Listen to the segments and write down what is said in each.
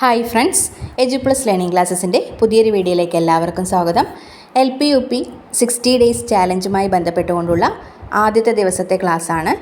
Hi friends edu plus learning ക്ലാസ്സസിന്റെ പുതിയൊരു വീഡിയോയിലേക്ക് എല്ലാവർക്കും സ്വാഗതം. L P U P sixty days ചാലഞ്ചുമായി ബന്ധപ്പെട്ടുകൊണ്ടുള്ള ആദ്യത്തെ ദിവസത്തെ ക്ലാസ്സാണ്.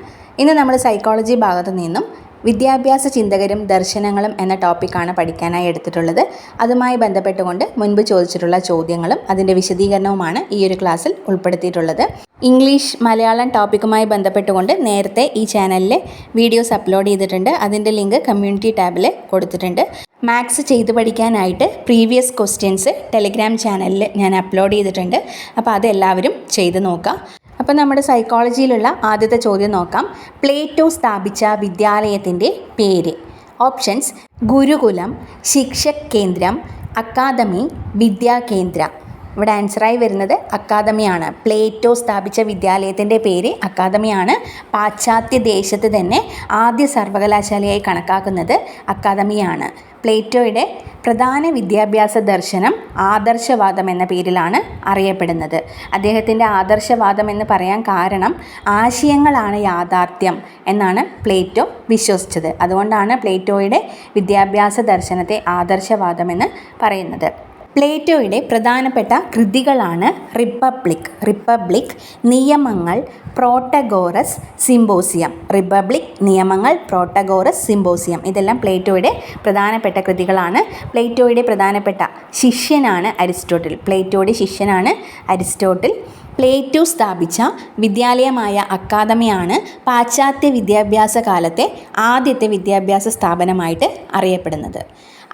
ഇന്ന് നമ്മൾ സൈക്കോളജി ഭാഗത്തു നിന്നും വിദ്യാഭ്യാസ ചിന്തകരും ദർശനങ്ങളും എന്ന ടോപ്പിക്കാണ് പഠിക്കാനായി എടുത്തിട്ടുള്ളത്. അതുമായി ബന്ധപ്പെട്ടുകൊണ്ട് മുൻപ് ചോദിച്ചിട്ടുള്ള ചോദ്യങ്ങളും അതിന്റെ വിശദീകരണവുമാണ് ഈ ഒരു ക്ലാസ്സിൽ ഉൾപ്പെടുത്തിയിട്ടുള്ളത്. ഇംഗ്ലീഷ് മലയാളം ടോപ്പിക്കുമായി ബന്ധപ്പെട്ടുകൊണ്ട് നേരത്തെ ഈ ചാനലിൽ വീഡിയോസ് അപ്ലോഡ് ചെയ്തിട്ടുണ്ട്. അതിന്റെ ലിങ്ക് കമ്മ്യൂണിറ്റി ടാബിൽ കൊടുത്തിട്ടുണ്ട്. മാത്സ് ചെയ്തു പഠിക്കാനായിട്ട് പ്രീവിയസ് ക്വസ്റ്റ്യൻസ് ടെലിഗ്രാം ചാനലിൽ ഞാൻ അപ്ലോഡ് ചെയ്തിട്ടുണ്ട്. അപ്പോൾ അതെല്ലാവരും ചെയ്ത് നോക്കാം. അപ്പോൾ നമ്മുടെ സൈക്കോളജിയിലുള്ള ആദ്യത്തെ ചോദ്യം നോക്കാം. പ്ലേറ്റോ സ്ഥാപിച്ച വിദ്യാലയത്തിന്റെ പേര്. ഓപ്ഷൻസ് ഗുരുകുലം ശിക്ഷക് കേന്ദ്രം അക്കാദമി വിദ്യാകേന്ദ്ര. ഇവിടെ ആൻസറായി വരുന്നത് അക്കാദമിയാണ്. പ്ലേറ്റോ സ്ഥാപിച്ച വിദ്യാലയത്തിന്റെ പേര് അക്കാദമിയാണ്. പാശ്ചാത്യ ദേശത്ത് തന്നെ ആദ്യ സർവകലാശാലയായി കണക്കാക്കുന്നത് അക്കാദമിയാണ്. പ്ലേറ്റോയുടെ പ്രധാന വിദ്യാഭ്യാസ ദർശനം ആദർശവാദം എന്ന പേരിലാണ് അറിയപ്പെടുന്നത്. അദ്ദേഹത്തിന്റെ ആദർശവാദം എന്ന് പറയാൻ കാരണം ആശയങ്ങളാണ് യാഥാർത്ഥ്യം എന്നാണ് പ്ലേറ്റോ വിശ്വസിച്ചത്. അതുകൊണ്ടാണ് പ്ലേറ്റോയുടെ വിദ്യാഭ്യാസ ദർശനത്തെ ആദർശവാദം എന്ന് പറയുന്നത്. പ്ലേറ്റോയുടെ പ്രധാനപ്പെട്ട കൃതികളാണ് റിപ്പബ്ലിക് റിപ്പബ്ലിക് നിയമങ്ങൾ പ്രോട്ടഗോറസ് സിംബോസിയം റിപ്പബ്ലിക് നിയമങ്ങൾ പ്രോട്ടഗോറസ് സിംബോസിയം ഇതെല്ലാം പ്ലേറ്റോയുടെ പ്രധാനപ്പെട്ട കൃതികളാണ്. പ്ലേറ്റോയുടെ പ്രധാനപ്പെട്ട ശിഷ്യനാണ് അരിസ്റ്റോട്ടിൽ. പ്ലേറ്റോയുടെ ശിഷ്യനാണ് അരിസ്റ്റോട്ടിൽ. പ്ലേറ്റോ സ്ഥാപിച്ച വിദ്യാലയമായ അക്കാദമിയാണ് പാശ്ചാത്യ വിദ്യാഭ്യാസ കാലത്തെ ആദ്യത്തെ വിദ്യാഭ്യാസ സ്ഥാപനമായിട്ട് അറിയപ്പെടുന്നത്.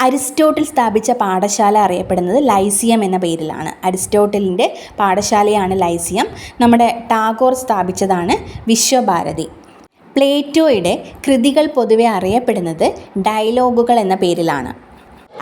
അരിസ്റ്റോട്ടിൽ സ്ഥാപിച്ച പാഠശാല അറിയപ്പെടുന്നത് ലൈസിയം എന്ന പേരിലാണ്. അരിസ്റ്റോട്ടിലിന്റെ പാഠശാലയാണ് ലൈസിയം. നമ്മുടെ ടാഗോർ സ്ഥാപിച്ചതാണ് വിശ്വഭാരതി. പ്ലേറ്റോയുടെ കൃതികൾ പൊതുവെ അറിയപ്പെടുന്നത് ഡയലോഗുകൾ എന്ന പേരിലാണ്.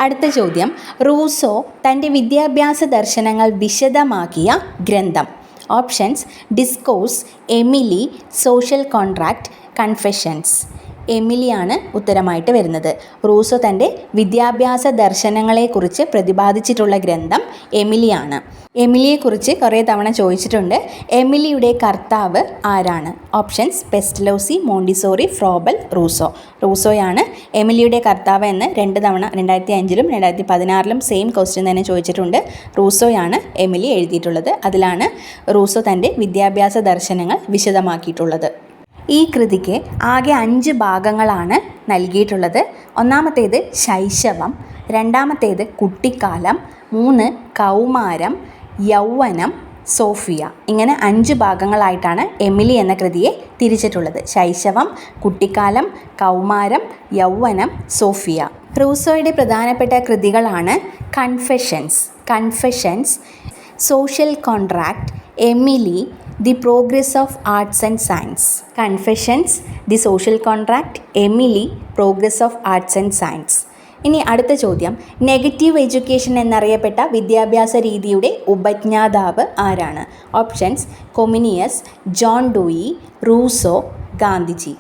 അടുത്ത ചോദ്യം. റൂസോ തന്റെ വിദ്യാഭ്യാസ ദർശനങ്ങൾ വിശദമാക്കിയ ഗ്രന്ഥം. Options. Discourse. Emile. Social contract confessions. എമിലിയാണ് ഉത്തരമായിട്ട് വരുന്നത്. റൂസോ തന്റെ വിദ്യാഭ്യാസ ദർശനങ്ങളെക്കുറിച്ച് പ്രതിപാദിച്ചിട്ടുള്ള ഗ്രന്ഥം എമിലിയാണ്. എമിലിയെക്കുറിച്ച് കുറേ തവണ ചോദിച്ചിട്ടുണ്ട് എമിലിയുടെ കർത്താവ് ആരാണ്? Options Pestalozzi Montessori Froebel Rousseau. റൂസോയാണ് എമിലിയുടെ കർത്താവ് എന്ന് രണ്ട് തവണ രണ്ടായിരത്തി അഞ്ചിലും രണ്ടായിരത്തി പതിനാറിലും സെയിം ക്വസ്റ്റ്യൻ തന്നെ ചോദിച്ചിട്ടുണ്ട്. റൂസോയാണ് എമിലി എഴുതിയിട്ടുള്ളത്. അതിലാണ് റൂസോ തന്റെ വിദ്യാഭ്യാസ ദർശനങ്ങൾ വിശദമാക്കിയിട്ടുള്ളത്. ഈ കൃതിക്ക് ആകെ അഞ്ച് ഭാഗങ്ങളാണ് നൽകിയിട്ടുള്ളത്. ഒന്നാമത്തേത് ശൈശവം രണ്ടാമത്തേത് കുട്ടിക്കാലം മൂന്ന് കൗമാരം യൗവനം സോഫിയ. ഇങ്ങനെ അഞ്ച് ഭാഗങ്ങളായിട്ടാണ് എമിലി എന്ന കൃതിയെ തിരിച്ചിട്ടുള്ളത്. ശൈശവം കുട്ടിക്കാലം കൗമാരം യൗവനം സോഫിയ. റൂസോയുടെ പ്രധാനപ്പെട്ട കൃതികളാണ് confessions. Confessions social contract Emile the progress of arts and science confessions the social contract Emile progress of arts and science ഇനി അടുത്ത ചോദ്യം. നെഗറ്റീവ് എഡ്യൂക്കേഷൻ എന്നറിയപ്പെട്ട വിദ്യാഭ്യാസ രീതിയുടെ ഉപജ്ഞാതാവ് ആരാണ്? Options Comenius John Dewey Rousseau Gandhiji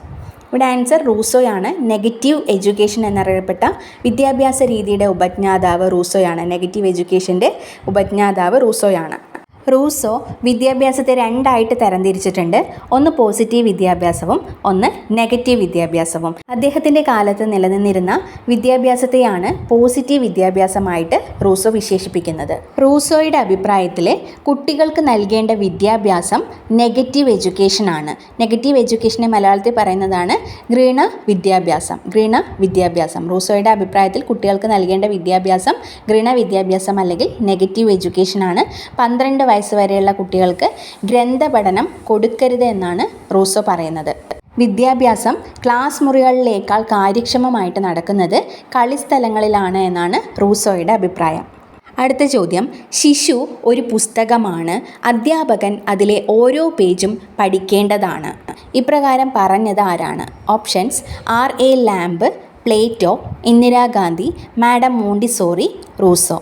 ഇവിടെ ആൻസർ റൂസോയാണ്. നെഗറ്റീവ് എഡ്യൂക്കേഷൻ എന്നറിയപ്പെട്ട വിദ്യാഭ്യാസ രീതിയുടെ ഉപജ്ഞാതാവ് റൂസോയാണ്. നെഗറ്റീവ് എഡ്യൂക്കേഷന്റെ ഉപജ്ഞാതാവ് റൂസോയാണ്. റൂസോ വിദ്യാഭ്യാസത്തെ രണ്ടായിട്ട് തരംതിരിച്ചിട്ടുണ്ട്. ഒന്ന് പോസിറ്റീവ് വിദ്യാഭ്യാസവും ഒന്ന് നെഗറ്റീവ് വിദ്യാഭ്യാസവും. അദ്ദേഹത്തിന്റെ കാലത്ത് നിലനിന്നിരുന്ന വിദ്യാഭ്യാസത്തെയാണ് പോസിറ്റീവ് വിദ്യാഭ്യാസമായിട്ട് റൂസോ വിശേഷിപ്പിക്കുന്നത്. റൂസോയുടെ അഭിപ്രായത്തിൽ കുട്ടികൾക്ക് നൽകേണ്ട വിദ്യാഭ്യാസം നെഗറ്റീവ് എഡ്യൂക്കേഷൻ ആണ്. നെഗറ്റീവ് എഡ്യൂക്കേഷനെ മലയാളത്തിൽ പറയുന്നതാണ് ഗ്രീണ വിദ്യാഭ്യാസം ഗ്രീണ വിദ്യാഭ്യാസം. റൂസോയുടെ അഭിപ്രായത്തിൽ കുട്ടികൾക്ക് നൽകേണ്ട വിദ്യാഭ്യാസം ഗ്രീണ വിദ്യാഭ്യാസം അല്ലെങ്കിൽ നെഗറ്റീവ് എഡ്യൂക്കേഷൻ ആണ്. പന്ത്രണ്ട് വയസ്സ് വരെയുള്ള കുട്ടികൾക്ക് ഗ്രന്ഥപഠനം കൊടുക്കരുത് എന്നാണ് റൂസോ പറയുന്നത്. വിദ്യാഭ്യാസം ക്ലാസ് മുറികളിലേക്കാൾ കാര്യക്ഷമമായിട്ട് നടക്കുന്നത് കളിസ്ഥലങ്ങളിലാണ് എന്നാണ് റൂസോയുടെ അഭിപ്രായം. അടുത്ത ചോദ്യം ശിശു ഒരു പുസ്തകമാണ് അധ്യാപകൻ അതിലെ ഓരോ പേജും പഠിക്കേണ്ടതാണ്. ഇപ്രകാരം പറഞ്ഞത് ആരാണ്? Options are A Lamb Plato Indira Gandhi madam Montessori Rousseau.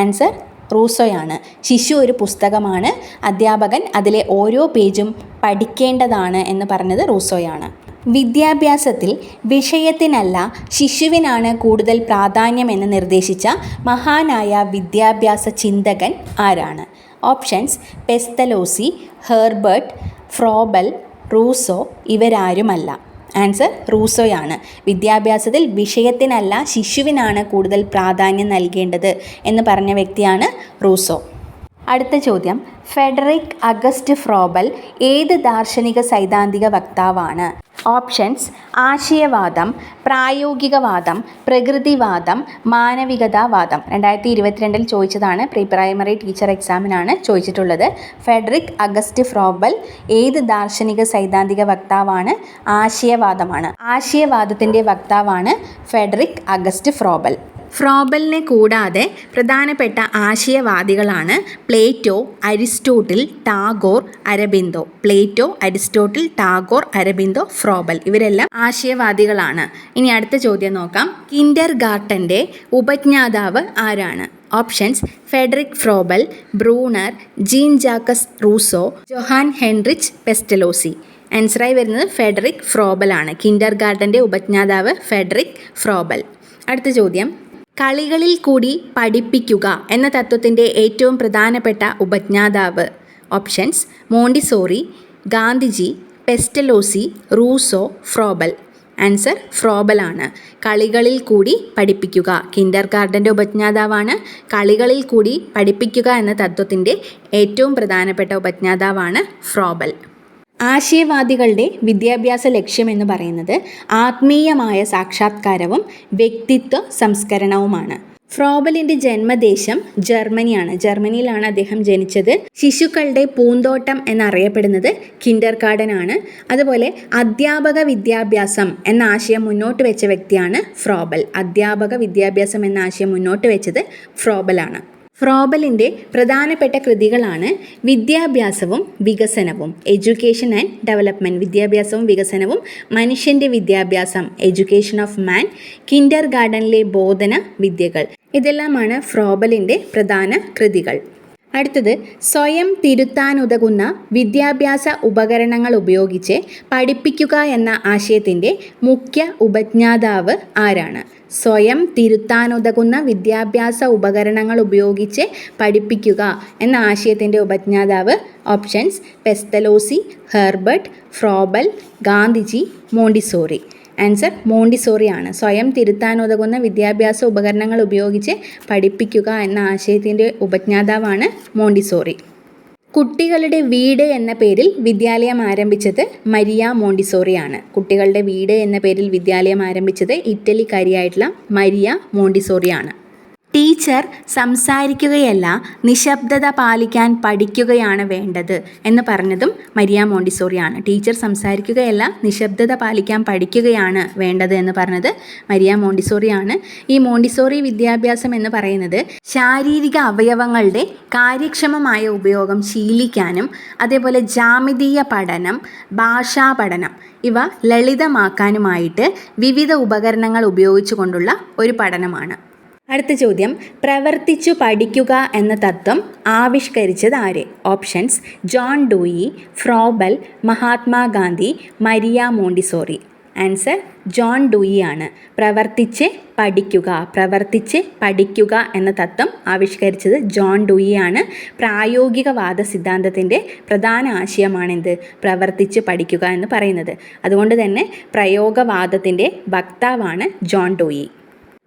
Answer റൂസോയാണ് ശിശു ഒരു പുസ്തകമാണ്. അധ്യാപകൻ അതിലെ ഓരോ പേജും പഠിക്കേണ്ടതാണ് എന്ന് പറഞ്ഞത് റൂസോയാണ്. വിദ്യാഭ്യാസത്തിൽ വിഷയത്തിനല്ല ശിശുവിനാണ് കൂടുതൽ പ്രാധാന്യമെന്ന് നിർദ്ദേശിച്ച മഹാനായ വിദ്യാഭ്യാസ ചിന്തകൻ ആരാണ്? Options Pestalozzi Herbart Froebel Rousseau ഇവരാരുമല്ല. Answer റൂസോയാണ്. വിദ്യാഭ്യാസത്തിൽ വിഷയത്തിനല്ല ശിശുവിനാണ് കൂടുതൽ പ്രാധാന്യം നൽകേണ്ടത് എന്ന് പറഞ്ഞ വ്യക്തിയാണ് റൂസോ. അടുത്ത ചോദ്യം. ഫെഡറിക് അഗസ്റ്റ് ഫ്രോബൽ ഏത് ദാർശനിക സൈദ്ധാന്തിക വക്താവാണ്? ഓപ്ഷൻസ് ആശയവാദം പ്രായോഗികവാദം പ്രകൃതിവാദം മാനവികതാവാദം. രണ്ടായിരത്തി ഇരുപത്തിരണ്ടിൽ ചോദിച്ചതാണ്. പ്രീ പ്രൈമറി ടീച്ചർ എക്സാമിനാണ് ചോദിച്ചിട്ടുള്ളത്. ഫെഡറിക് അഗസ്റ്റ് ഫ്രോബൽ ഏത് ദാർശനിക സൈദ്ധാന്തിക വക്താവാണ്? ആശയവാദമാണ്. ആശയവാദത്തിന്റെ വക്താവാണ് ഫെഡറിക് അഗസ്റ്റ് ഫ്രോബൽ. ഫ്രോബലിനെ കൂടാതെ പ്രധാനപ്പെട്ട ആശയവാദികളാണ് Plato Aristotle Tagore Aurobindo. Plato Aristotle Tagore Aurobindo Froebel ഇവരെല്ലാം ആശയവാദികളാണ്. ഇനി അടുത്ത ചോദ്യം നോക്കാം. കിൻഡർ ഗാർട്ടന്റെ ഉപജ്ഞാതാവ് ആരാണ്? Options Frederick Froebel Bruner Jean Jacques Rousseau Johann Heinrich Pestalozzi. ആൻസറായി വരുന്നത് ഫെഡറിക് ഫ്രോബൽ ആണ് കിൻഡർ ഗാർട്ടന്റെ ഉപജ്ഞാതാവ് ഫെഡറിക് ഫ്രോബൽ. അടുത്ത ചോദ്യം. കളികളിൽ കൂടി പഠിപ്പിക്കുക എന്ന തത്വത്തിന്റെ ഏറ്റവും പ്രധാനപ്പെട്ട ഉപജ്ഞാതാവ്. Options Montessori Gandhiji Pestalozzi Rousseau Froebel. Answer ഫ്രോബലാണ് കളികളിൽ കൂടി പഠിപ്പിക്കുക. കിൻഡർ ഗാർഡന്റെ ഉപജ്ഞാതാവാണ്. കളികളിൽ കൂടി പഠിപ്പിക്കുക എന്ന തത്വത്തിന്റെ ഏറ്റവും പ്രധാനപ്പെട്ട ഉപജ്ഞാതാവാണ് ഫ്രോബൽ. ആശയവാദികളുടെ വിദ്യാഭ്യാസ ലക്ഷ്യമെന്ന് പറയുന്നത് ആത്മീയമായ സാക്ഷാത്കാരവും വ്യക്തിത്വ സംസ്കരണവുമാണ്. ഫ്രോബലിന്റെ ജന്മദേശം ജർമ്മനിയാണ്. ജർമ്മനിയിലാണ് അദ്ദേഹം ജനിച്ചത്. ശിശുക്കളുടെ പൂന്തോട്ടം എന്നറിയപ്പെടുന്നത് കിൻഡർ ഗാർഡൻ ആണ് അതുപോലെ അധ്യാപക വിദ്യാഭ്യാസം എന്ന ആശയം മുന്നോട്ട് വെച്ച വ്യക്തിയാണ് ഫ്രോബൽ. അധ്യാപക വിദ്യാഭ്യാസം എന്ന ആശയം മുന്നോട്ട് വെച്ചത് ഫ്രോബലാണ്. ഫ്രോബലിന്റെ പ്രധാനപ്പെട്ട കൃതികളാണ് വിദ്യാഭ്യാസവും വികസനവും. എഡ്യൂക്കേഷൻ ആൻഡ് ഡെവലപ്മെന്റ് വിദ്യാഭ്യാസവും വികസനവും മനുഷ്യന്റെ വിദ്യാഭ്യാസം എഡ്യൂക്കേഷൻ ഓഫ് മാൻ കിൻഡർ ഗാർഡനിലെ ബോധന വിദ്യകൾ. ഇതെല്ലാമാണ് ഫ്രോബലിന്റെ പ്രധാന കൃതികൾ. അടുത്തത് സ്വയം തിരുത്താനുതകുന്ന വിദ്യാഭ്യാസ ഉപകരണങ്ങൾ ഉപയോഗിച്ച് പഠിപ്പിക്കുക എന്ന ആശയത്തിന്റെ മുഖ്യ ഉപജ്ഞാതാവ് ആരാണ്? സ്വയം തിരുത്താനുതകുന്ന വിദ്യാഭ്യാസ ഉപകരണങ്ങൾ ഉപയോഗിച്ച് പഠിപ്പിക്കുക എന്ന ആശയത്തിന്റെ ഉപജ്ഞാതാവ് options Pestalozzi Herbart Froebel Gandhiji Montessori. Answer Montessori ആണ് സ്വയം തിരുത്താനുതകുന്ന വിദ്യാഭ്യാസ ഉപകരണങ്ങൾ ഉപയോഗിച്ച് പഠിപ്പിക്കുക എന്ന ആശയത്തിന്റെ ഉപജ്ഞാതാവാണ് മോണ്ടിസോറി. കുട്ടികളുടെ വീട് എന്ന പേരിൽ വിദ്യാലയം ആരംഭിച്ചത് മരിയ മോണ്ടിസോറിയാണ്. കുട്ടികളുടെ വീട് എന്ന പേരിൽ വിദ്യാലയം ആരംഭിച്ചത് ഇറ്റലിക്കാരിയായിട്ടുള്ള മരിയ മോണ്ടിസോറിയാണ്. ടീച്ചർ സംസാരിക്കുകയല്ല നിശബ്ദത പാലിക്കാൻ പഠിക്കുകയാണ് വേണ്ടത് എന്ന് പറഞ്ഞതും മരിയ മോണ്ടിസോറിയാണ്. ടീച്ചർ സംസാരിക്കുകയല്ല നിശബ്ദത പാലിക്കാൻ പഠിക്കുകയാണ് വേണ്ടത് എന്ന് പറഞ്ഞത് മരിയ മോണ്ടിസോറിയാണ്. ഈ മോണ്ടിസോറി വിദ്യാഭ്യാസം എന്ന് പറയുന്നത് ശാരീരിക അവയവങ്ങളുടെ കാര്യക്ഷമമായ ഉപയോഗം ശീലിക്കാനും അതേപോലെ ജാമിതീയ പഠനം ഭാഷാ പഠനം ഇവ ലളിതമാക്കാനുമായിട്ട് വിവിധ ഉപകരണങ്ങൾ ഉപയോഗിച്ചുകൊണ്ടുള്ള ഒരു പഠനമാണ്. അടുത്ത ചോദ്യം പ്രവർത്തിച്ചു പഠിക്കുക എന്ന തത്വം ആവിഷ്കരിച്ചത് ആര്? Options John Dewey Froebel Mahatma Gandhi Maria Montessori. Answer John Dewey ആണ് പ്രവർത്തിച്ച് പഠിക്കുക പ്രവർത്തിച്ച് പഠിക്കുക എന്ന തത്വം ആവിഷ്കരിച്ചത് ജോൺ ഡൂയി ആണ് പ്രായോഗികവാദ സിദ്ധാന്തത്തിന്റെ പ്രധാന ആശയമാണെന്ത്? പ്രവർത്തിച്ച് പഠിക്കുക എന്ന് പറയുന്നത്. അതുകൊണ്ട് തന്നെ പ്രയോഗവാദത്തിന്റെ വക്താവാണ് ജോൺ ഡൂയി.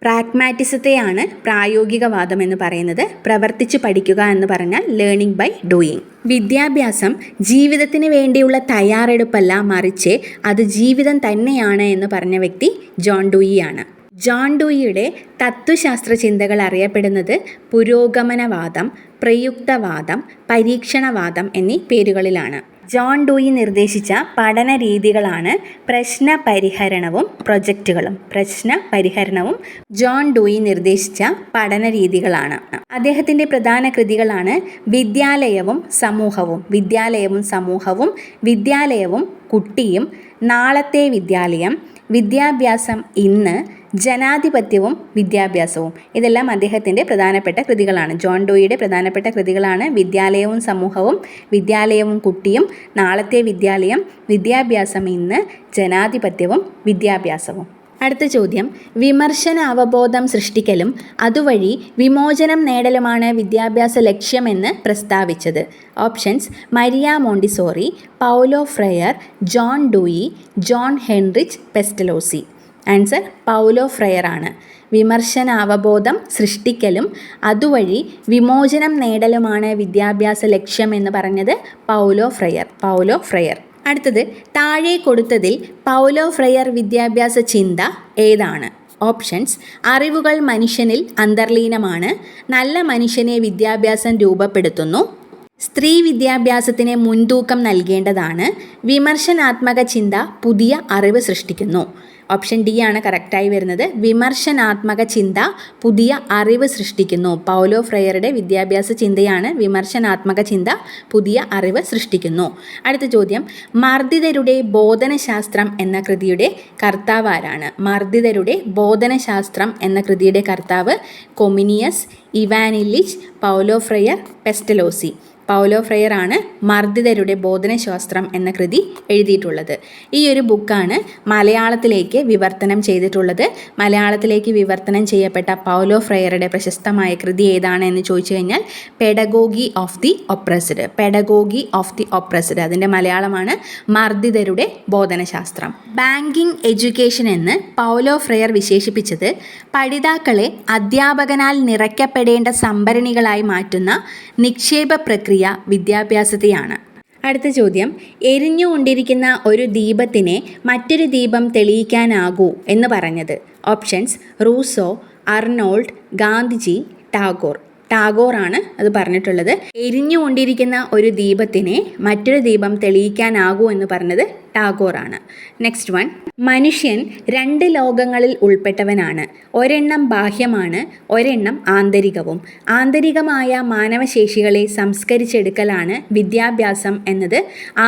പ്രാഗ്മാറ്റിസത്തെയാണ് പ്രായോഗികവാദം എന്ന് പറയുന്നത്. പ്രവർത്തിച്ച് പഠിക്കുക എന്ന് പറഞ്ഞാൽ ലേണിംഗ് ബൈ ഡൂയിങ് വിദ്യാഭ്യാസം ജീവിതത്തിന് വേണ്ടിയുള്ള തയ്യാറെടുപ്പല്ല മറിച്ച് അത് ജീവിതം തന്നെയാണ് എന്ന് പറഞ്ഞ വ്യക്തി ജോൺ ഡൂയിയാണ്. ജോൺ ഡൂയിയുടെ തത്വശാസ്ത്ര ചിന്തകൾ അറിയപ്പെടുന്നത് പുരോഗമനവാദം പ്രയുക്തവാദം പരീക്ഷണവാദം എന്നീ പേരുകളിലാണ്. ജോൺ ഡൂയി നിർദ്ദേശിച്ച പഠന രീതികളാണ് പ്രശ്ന പരിഹരണവും പ്രൊജക്റ്റുകളും. പ്രശ്ന പരിഹരണവും ജോൺ ഡൂയി നിർദ്ദേശിച്ച പഠന രീതികളാണ് അദ്ദേഹത്തിന്റെ പ്രധാന കൃതികളാണ് വിദ്യാലയവും സമൂഹവും. വിദ്യാലയവും സമൂഹവും വിദ്യാലയവും കുട്ടിയും നാളത്തെ വിദ്യാലയം വിദ്യാഭ്യാസം ഇന്ന് ജനാധിപത്യവും വിദ്യാഭ്യാസവും. ഇതെല്ലാം അദ്ദേഹത്തിന്റെ പ്രധാനപ്പെട്ട കൃതികളാണ്. ജോൺ ഡോയിയുടെ പ്രധാനപ്പെട്ട കൃതികളാണ് വിദ്യാലയവും സമൂഹവും വിദ്യാലയവും കുട്ടിയും നാളത്തെ വിദ്യാലയം വിദ്യാഭ്യാസം ഇന്ന് ജനാധിപത്യവും വിദ്യാഭ്യാസവും. അടുത്ത ചോദ്യം. വിമർശന അവബോധം സൃഷ്ടിക്കലും അതുവഴി വിമോചനം നേടലുമാണ് വിദ്യാഭ്യാസ ലക്ഷ്യമെന്ന് പ്രസ്താവിച്ചത്. Options. Maria Montessori Paulo Freire John Dewey John Heinrich Pestalozzi. Answer Paulo Freire ആണ്. വിമർശന അവബോധം സൃഷ്ടിക്കലും അതുവഴി വിമോചനം നേടലുമാണ് വിദ്യാഭ്യാസ ലക്ഷ്യം എന്ന് പറഞ്ഞത് പൗലോ ഫ്രയർ പൗലോ ഫ്രയർ. അടുത്തത് താഴെ കൊടുത്തതിൽ പൗലോ ഫ്രയർ വിദ്യാഭ്യാസ ചിന്ത ഏതാണ്? ഓപ്ഷൻസ് അറിവുകൾ മനുഷ്യനിൽ അന്തർലീനമാണ് നല്ല മനുഷ്യനെ വിദ്യാഭ്യാസം രൂപപ്പെടുത്തുന്നു സ്ത്രീ വിദ്യാഭ്യാസത്തിന് മുൻതൂക്കം നൽകേണ്ടതാണ് വിമർശനാത്മക ചിന്ത പുതിയ അറിവ് സൃഷ്ടിക്കുന്നു. ഓപ്ഷൻ ഡി ആണ് കറക്റ്റായി വരുന്നത്. വിമർശനാത്മക ചിന്ത പുതിയ അറിവ് സൃഷ്ടിക്കുന്നു. പൗലോ ഫ്രയറുടെ വിദ്യാഭ്യാസ ചിന്തയാണ് വിമർശനാത്മക ചിന്ത പുതിയ അറിവ് സൃഷ്ടിക്കുന്നു. അടുത്ത ചോദ്യം. മർദ്ദിതരുടെ ബോധനശാസ്ത്രം എന്ന കൃതിയുടെ കർത്താവ് ആരാണ്? മർദ്ദിതരുടെ ബോധനശാസ്ത്രം എന്ന കൃതിയുടെ കർത്താവ് Comenius Ivan Illich Paulo Freire Pestalozzi. Paulo Freire ആണ് മർദ്ദിതരുടെ ബോധനശാസ്ത്രം എന്ന കൃതി എഴുതിയിട്ടുള്ളത്. ഈ ഒരു ബുക്കാണ് മലയാളത്തിലേക്ക് വിവർത്തനം ചെയ്തിട്ടുള്ളത്. മലയാളത്തിലേക്ക് വിവർത്തനം ചെയ്യപ്പെട്ട പൗലോ ഫ്രയറുടെ പ്രശസ്തമായ കൃതി ഏതാണ് എന്ന് ചോദിച്ചു കഴിഞ്ഞാൽ pedagogy of the oppressed pedagogy of the oppressed അതിന്റെ മലയാളമാണ് മർദ്ദിതരുടെ ബോധനശാസ്ത്രം. ബാങ്കിങ് എഡ്യൂക്കേഷൻ എന്ന് പൗലോ ഫ്രയർ വിശേഷിപ്പിച്ചത് പഠിതാക്കളെ അധ്യാപകനാൽ നിറയ്ക്കപ്പെടേണ്ട സംഭരണികളായി മാറ്റുന്ന നിക്ഷേപ പ്രക്രിയ വിദ്യാഭ്യാസത്തെയാണ്. അടുത്ത ചോദ്യം എരിഞ്ഞുകൊണ്ടിരിക്കുന്ന ഒരു ദീപത്തിനെ മറ്റൊരു ദീപം തെളിയിക്കാനാകൂ എന്ന് പറഞ്ഞത്. Options Rousseau Arnold Gandhiji Tagore. ടാഗോറാണ് അത് പറഞ്ഞിട്ടുള്ളത്. എരിഞ്ഞുകൊണ്ടിരിക്കുന്ന ഒരു ദീപത്തിനെ മറ്റൊരു ദീപം തെളിയിക്കാനാകൂ എന്ന് പറഞ്ഞത് ടാഗോറാണ്. നെക്സ്റ്റ് വൺ മനുഷ്യൻ രണ്ട് ലോകങ്ങളിൽ ഉൾപ്പെട്ടവനാണ്. ഒരെണ്ണം ബാഹ്യമാണ് ഒരെണ്ണം ആന്തരികവും. ആന്തരികമായ മാനവശേഷികളെ സംസ്കരിച്ചെടുക്കലാണ് വിദ്യാഭ്യാസം എന്നത്.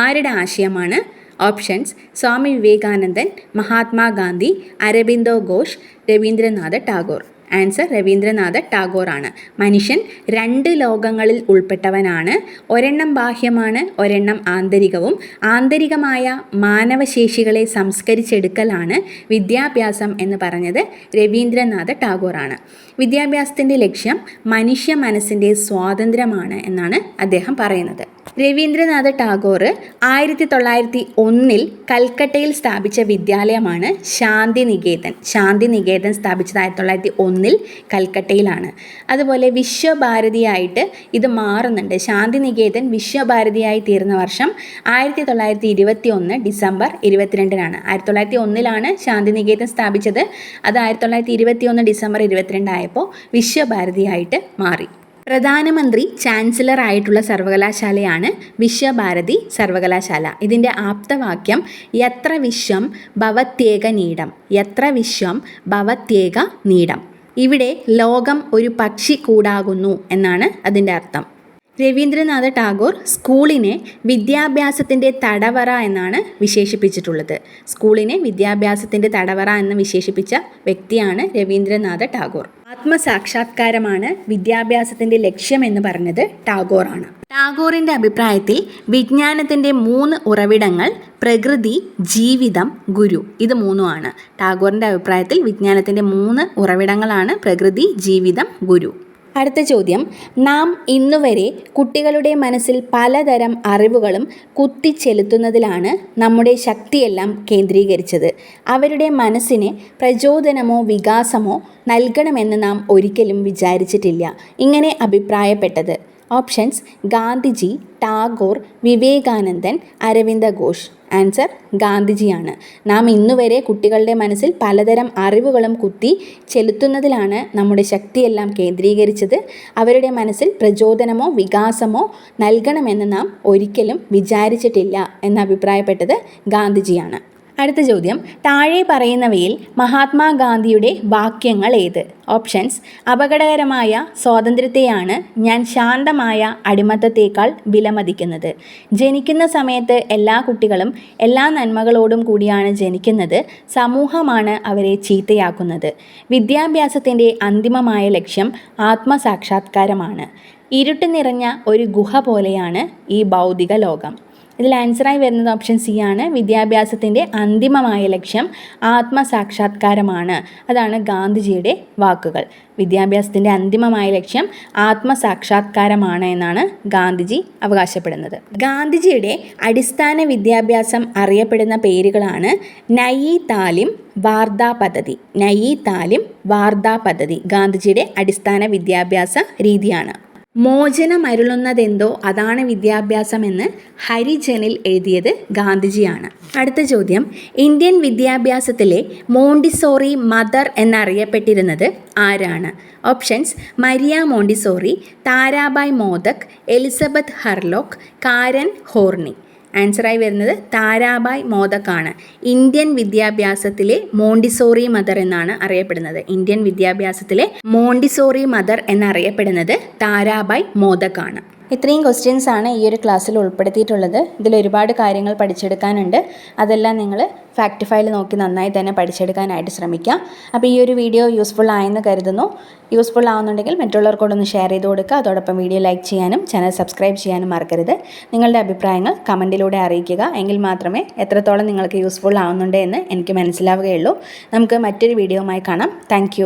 ആരുടെ ആശയമാണ്? ഓപ്ഷൻസ് സ്വാമി വിവേകാനന്ദൻ മഹാത്മാഗാന്ധി അരബിന്ദോ ഘോഷ് രവീന്ദ്രനാഥ് ടാഗോർ. ആൻസർ രവീന്ദ്രനാഥ ടാഗോർ ആണ് മനുഷ്യൻ രണ്ട് ലോകങ്ങളിൽ ഉൾപ്പെട്ടവനാണ്. ഒരെണ്ണം ബാഹ്യമാണ് ഒരെണ്ണം ആന്തരികവും. ആന്തരികമായ മാനവശേഷികളെ സംസ്കരിച്ചെടുക്കലാണ് വിദ്യാഭ്യാസം എന്ന് പറഞ്ഞത് രവീന്ദ്രനാഥ ടാഗോർ ആണ് വിദ്യാഭ്യാസത്തിന്റെ ലക്ഷ്യം മനുഷ്യ മനസ്സിന്റെ സ്വാതന്ത്ര്യമാണ് എന്നാണ് അദ്ദേഹം പറയുന്നത്. രവീന്ദ്രനാഥ ടാഗോർ ആയിരത്തി തൊള്ളായിരത്തി ഒന്നിൽ കൽക്കട്ടയിൽ സ്ഥാപിച്ച വിദ്യാലയമാണ് ശാന്തിനികേതൻ. ശാന്തിനികേതൻ സ്ഥാപിച്ചത് ആയിരത്തി തൊള്ളായിരത്തി ഒന്നിൽ കൽക്കട്ടയിലാണ്. അതുപോലെ വിശ്വഭാരതിയായിട്ട് ഇത് മാറുന്നുണ്ട്. ശാന്തിനികേതൻ വിശ്വഭാരതിയായി തീർന്ന വർഷം ആയിരത്തി തൊള്ളായിരത്തി ഇരുപത്തി ഒന്ന് ഡിസംബർ ഇരുപത്തിരണ്ടിനാണ്. ആയിരത്തി തൊള്ളായിരത്തി ഒന്നിലാണ് ശാന്തിനികേതൻ സ്ഥാപിച്ചത്. അത് ആയിരത്തി തൊള്ളായിരത്തി ഇരുപത്തി ഒന്ന് ഡിസംബർ ഇരുപത്തിരണ്ടായപ്പോൾ വിശ്വഭാരതിയായിട്ട് മാറി. പ്രധാനമന്ത്രി ചാൻസലർ ആയിട്ടുള്ള സർവകലാശാലയാണ് വിശ്വഭാരതി സർവകലാശാല. ഇതിന്റെ ആപ്തവാക്യം യത്ര വിശ്വം ഭവത്യേക നീടം യത്ര വിശ്വം ഭവത്യേക നീടം ഇവിടെ ലോകം ഒരു പക്ഷി കൂടാകുന്നു എന്നാണ് അതിന്റെ അർത്ഥം. രവീന്ദ്രനാഥ ടാഗോർ സ്കൂളിനെ വിദ്യാഭ്യാസത്തിന്റെ തടവറ എന്നാണ് വിശേഷിപ്പിച്ചിട്ടുള്ളത്. സ്കൂളിനെ വിദ്യാഭ്യാസത്തിന്റെ തടവറ എന്ന് വിശേഷിപ്പിച്ച വ്യക്തിയാണ് രവീന്ദ്രനാഥ ടാഗോർ. ആത്മസാക്ഷാത്കാരമാണ് വിദ്യാഭ്യാസത്തിന്റെ ലക്ഷ്യം എന്ന് പറഞ്ഞത് ടാഗോറാണ്. ടാഗോറിന്റെ അഭിപ്രായത്തിൽ വിജ്ഞാനത്തിന്റെ മൂന്ന് ഉറവിടങ്ങൾ പ്രകൃതി ജീവിതം ഗുരു ഇത് മൂന്നുമാണ് ടാഗോറിന്റെ അഭിപ്രായത്തിൽ വിജ്ഞാനത്തിന്റെ മൂന്ന് ഉറവിടങ്ങളാണ് പ്രകൃതി ജീവിതം ഗുരു. അടുത്ത ചോദ്യം. നാം ഇന്നുവരെ കുട്ടികളുടെ മനസ്സിൽ പലതരം അറിവുകളും കുത്തിച്ചെലുത്തുന്നതിലാണ് നമ്മുടെ ശക്തിയെല്ലാം കേന്ദ്രീകരിച്ചത്. അവരുടെ മനസ്സിന് പ്രചോദനമോ വികാസമോ നൽകണമെന്ന് നാം ഒരിക്കലും വിചാരിച്ചിട്ടില്ല. ഇങ്ങനെ അഭിപ്രായപ്പെട്ടത്. ഓപ്ഷൻസ്. ഗാന്ധിജി ടാഗോർ വിവേകാനന്ദൻ അരവിന്ദ ഘോഷ്. ആൻസർ ഗാന്ധിജിയാണ്. നാം ഇന്നുവരെ കുട്ടികളുടെ മനസ്സിൽ പലതരം അറിവുകളും കുത്തി ചെലുത്തുന്നതിലാണ് നമ്മുടെ ശക്തിയെല്ലാം കേന്ദ്രീകരിച്ചത്. അവരുടെ മനസ്സിൽ പ്രചോദനമോ വികാസമോ നൽകണമെന്ന് നാം ഒരിക്കലും വിചാരിച്ചിട്ടില്ല എന്ന് അഭിപ്രായപ്പെട്ടത് ഗാന്ധിജിയാണ്. അടുത്ത ചോദ്യം. താഴെ പറയുന്നവയിൽ മഹാത്മാഗാന്ധിയുടെ വാക്യങ്ങൾ ഏത്? ഓപ്ഷൻസ് അപകടകരമായ സ്വാതന്ത്ര്യത്തെയാണ് ഞാൻ ശാന്തമായ അടിമത്തത്തേക്കാൾ വിലമതിക്കുന്നത്. ജനിക്കുന്ന സമയത്ത് എല്ലാ കുട്ടികളും എല്ലാ നന്മകളോടും കൂടിയാണ് ജനിക്കുന്നത്. സമൂഹമാണ് അവരെ ചീത്തയാക്കുന്നത്. വിദ്യാഭ്യാസത്തിന്റെ അന്തിമമായ ലക്ഷ്യം ആത്മസാക്ഷാത്കാരമാണ്. ഇരുട്ട് നിറഞ്ഞ ഒരു ഗുഹ പോലെയാണ് ഈ ഭൗതിക ലോകം. ഇതിൽ ആൻസറായി വരുന്നത് ഓപ്ഷൻ സി ആണ്. വിദ്യാഭ്യാസത്തിന്റെ അന്തിമമായ ലക്ഷ്യം ആത്മസാക്ഷാത്കാരമാണ്. അതാണ് ഗാന്ധിജിയുടെ വാക്കുകൾ. വിദ്യാഭ്യാസത്തിന്റെ അന്തിമമായ ലക്ഷ്യം ആത്മസാക്ഷാത്കാരമാണ് എന്നാണ് ഗാന്ധിജി അവകാശപ്പെടുന്നത്. ഗാന്ധിജിയുടെ അടിസ്ഥാന വിദ്യാഭ്യാസം അറിയപ്പെടുന്ന പേരുകളാണ് നയി താലിം വാർത്താ പദ്ധതി. നയി താലിം വാർത്താ പദ്ധതി ഗാന്ധിജിയുടെ അടിസ്ഥാന വിദ്യാഭ്യാസ രീതിയാണ്. മോചനം അരുളുന്നതെന്തോ അതാണ് വിദ്യാഭ്യാസമെന്ന് ഹരിജനിൽ എഴുതിയത് ഗാന്ധിജിയാണ്. അടുത്ത ചോദ്യം. ഇന്ത്യൻ വിദ്യാഭ്യാസത്തിലെ മോണ്ടിസോറി മദർ എന്നറിയപ്പെട്ടിരുന്നത് ആരാണ്? Options Maria Montessori Tarabai Modak Elizabeth Hurlock Karen Horney. ആൻസറായി വരുന്നത് താരാബായ് മോദക്കാണ്. ഇന്ത്യൻ വിദ്യാഭ്യാസത്തിലെ മോണ്ടിസോറി മദർ എന്നാണ് അറിയപ്പെടുന്നത്. ഇന്ത്യൻ വിദ്യാഭ്യാസത്തിലെ മോണ്ടിസോറി മദർ എന്നറിയപ്പെടുന്നത് താരാബായ് മോദക്കാണ്. ഇത്രയും ക്വസ്റ്റ്യൻസ് ആണ് ഈ ഒരു ക്ലാസ്സിൽ ഉൾപ്പെടുത്തിയിട്ടുള്ളത്. ഇതിൽ ഒരുപാട് കാര്യങ്ങൾ പഠിച്ചെടുക്കാനുണ്ട്. അതെല്ലാം നിങ്ങൾ ഫാക്റ്റ് ഫയൽ നോക്കി നന്നായി തന്നെ പഠിച്ചെടുക്കാനായിട്ട് ശ്രമിക്കുക അപ്പോൾ ഈ ഒരു വീഡിയോ യൂസ്ഫുൾ ആയെന്ന് കരുതുന്നു. യൂസ്ഫുൾ ആവുന്നുണ്ടെങ്കിൽ മറ്റുള്ളവർക്കോടൊന്ന് ഷെയർ ചെയ്ത് കൊടുക്കുക. അതോടൊപ്പം വീഡിയോ ലൈക്ക് ചെയ്യാനും ചാനൽ സബ്സ്ക്രൈബ് ചെയ്യാനും മറക്കരുത്. നിങ്ങളുടെ അഭിപ്രായങ്ങൾ കമന്റിലൂടെ അറിയിക്കുക. എങ്കിൽ മാത്രമേ എത്രത്തോളം നിങ്ങൾക്ക് യൂസ്ഫുൾ ആവുന്നുണ്ട് എന്ന് എനിക്ക് മനസ്സിലാവുകയുള്ളൂ. നമുക്ക് മറ്റൊരു വീഡിയോയുമായി കാണാം. താങ്ക്